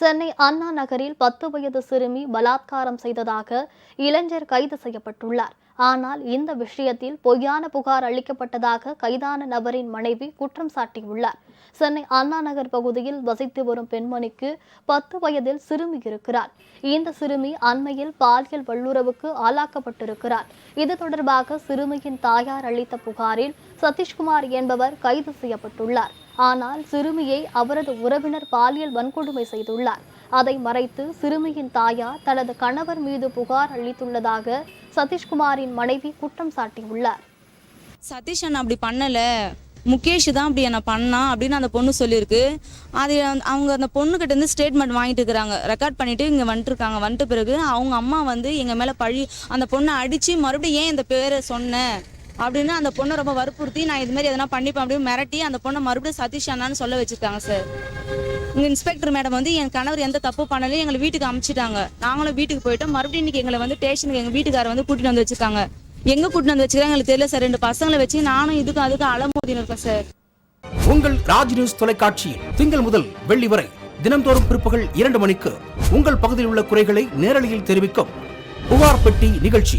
சென்னை அண்ணா நகரில் பத்து வயது சிறுமி பலாத்காரம் செய்ததாக இளைஞர் கைது செய்யப்பட்டுள்ளார். ஆனால் இந்த விஷயத்தில் பொய்யான புகார் அளிக்கப்பட்டதாக கைதான நபரின் மனைவி குற்றம் சாட்டியுள்ளார். சென்னை அண்ணா நகர் பகுதியில் வசித்து வரும் பெண்மணிக்கு பத்து வயதில் சிறுமி இருக்கிறார். இந்த சிறுமி அண்மையில் பாலியல் வல்லுறவுக்கு ஆளாக்கப்பட்டிருக்கிறார். இது தொடர்பாக சிறுமியின் தாயார் அளித்த புகாரில் சதீஷ்குமார் என்பவர் கைது செய்யப்பட்டுள்ளார். ஆனால் சிறுமியை அவரது உறவினர் பாலியல் வன்கொடுமை செய்துள்ளார். அதை மறைத்து சிறுமியின் தாயார் தனது கணவர் மீது புகார் அளித்துள்ளதாக சதீஷ்குமாரின் மனைவி குற்றம் சாட்டியுள்ளார். சதீஷ் அண்ணா அப்படி பண்ணல. முகேஷ் தான் அப்படி என்ன பண்ணான் அப்படின்னு அந்த பொண்ணு சொல்லியிருக்கு. அது அவங்க அந்த பொண்ணுக்கிட்ட இருந்து ஸ்டேட்மெண்ட் வாங்கிட்டு இருக்கிறாங்க. ரெக்கார்ட் பண்ணிட்டு இங்கே வந்துட்டுருக்காங்க வந்துட்டு பிறகு அவங்க அம்மா வந்து எங்கள் மேலே பழி அந்த பொண்ணை அடித்து மறுபடியும் ஏன் இந்த பேரை சொன்ன? அப்படின்னு அந்த பொண்ணை ரொம்ப வற்புறுத்தி நான் இது மாதிரி எதனா பண்ணிப்பேன் அப்படின்னு மிரட்டி அந்த பொண்ணை மறுபடியும் சதீஷ் அண்ணான்னு சொல்ல வச்சிருக்காங்க சார் உங்கள் இன்ஸ்பெக்டர் மேடம் வந்து என் கணவர் எந்த தப்பு பண்ணலையும் எங்களை வீட்டுக்கு அமுச்சிட்டாங்க. நாங்களும் வீட்டுக்கு போயிட்டோம். மறுபடியும் இன்னைக்கு எங்களை வந்து ஸ்டேஷனுக்கு எங்கள் வீட்டுக்காரர் வந்து கூட்டிட்டு வந்து வச்சிருக்காங்க. எங்க கூட்டிட்டு வந்து வச்சிருக்காங்க எங்களுக்கு தெரியல சார் ரெண்டு பசங்களை வச்சு நானும் இதுக்கு அதுக்கு அலமோதின்னு இருக்கேன் சார் உங்கள் ராஜ் நியூஸ் தொலைக்காட்சியில் திங்கள் முதல் வெள்ளி வரை தினம்தோறும் பிற்பகல் இரண்டு மணிக்கு உங்கள் பகுதியில் உள்ள குறைகளை நேரலையில் தெரிவிக்கும் புகார் பெட்டி நிகழ்ச்சி.